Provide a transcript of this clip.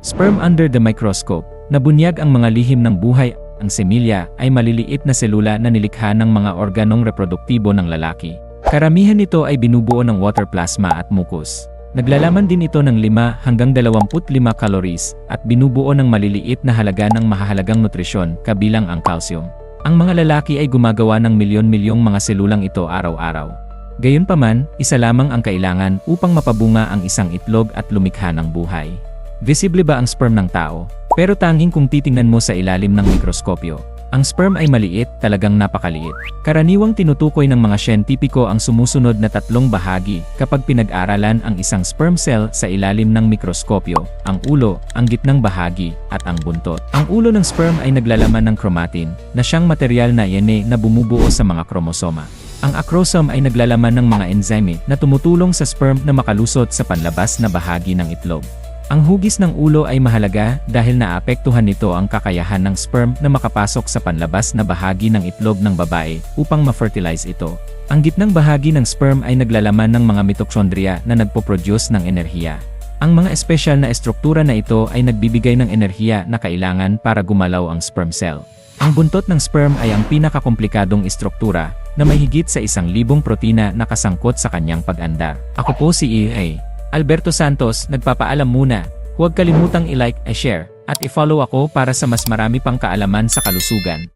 Sperm under the microscope, nabunyag ang mga lihim ng buhay. Ang semilya ay maliliit na selula na nilikha ng mga organong reproduktibo ng lalaki. Karamihan nito ay binubuo ng water plasma at mucus. Naglalaman din ito ng 5 hanggang 25 calories at binubuo ng maliliit na halaga ng mahahalagang nutrisyon kabilang ang calcium. Ang mga lalaki ay gumagawa ng milyon-milyong mga selulang ito araw-araw. Gayunpaman, isa lamang ang kailangan upang mapabunga ang isang itlog at lumikha ng buhay. Visible ba ang sperm ng tao? Pero tanging kung titingnan mo sa ilalim ng mikroskopyo. Ang sperm ay maliit, talagang napakaliit. Karaniwang tinutukoy ng mga siyentipiko ang sumusunod na tatlong bahagi kapag pinag-aralan ang isang sperm cell sa ilalim ng mikroskopyo, ang ulo, ang gitnang bahagi, at ang buntot. Ang ulo ng sperm ay naglalaman ng chromatin, na siyang material na DNA na bumubuo sa mga kromosoma. Ang acrosome ay naglalaman ng mga enzyme na tumutulong sa sperm na makalusot sa panlabas na bahagi ng itlog. Ang hugis ng ulo ay mahalaga dahil naapektuhan nito ang kakayahan ng sperm na makapasok sa panlabas na bahagi ng itlog ng babae upang ma-fertilize ito. Ang gitnang bahagi ng sperm ay naglalaman ng mga mitochondria na nagpo-produce ng enerhiya. Ang mga espesyal na estruktura na ito ay nagbibigay ng enerhiya na kailangan para gumalaw ang sperm cell. Ang buntot ng sperm ay ang pinakakomplikadong istruktura na may higit sa isang libong protina na kasangkot sa kanyang pag-andar. Ako po si EA. Alberto Santos, nagpapaalam muna. Huwag kalimutang i-like, i-share, at i-follow ako para sa mas marami pang kaalaman sa kalusugan.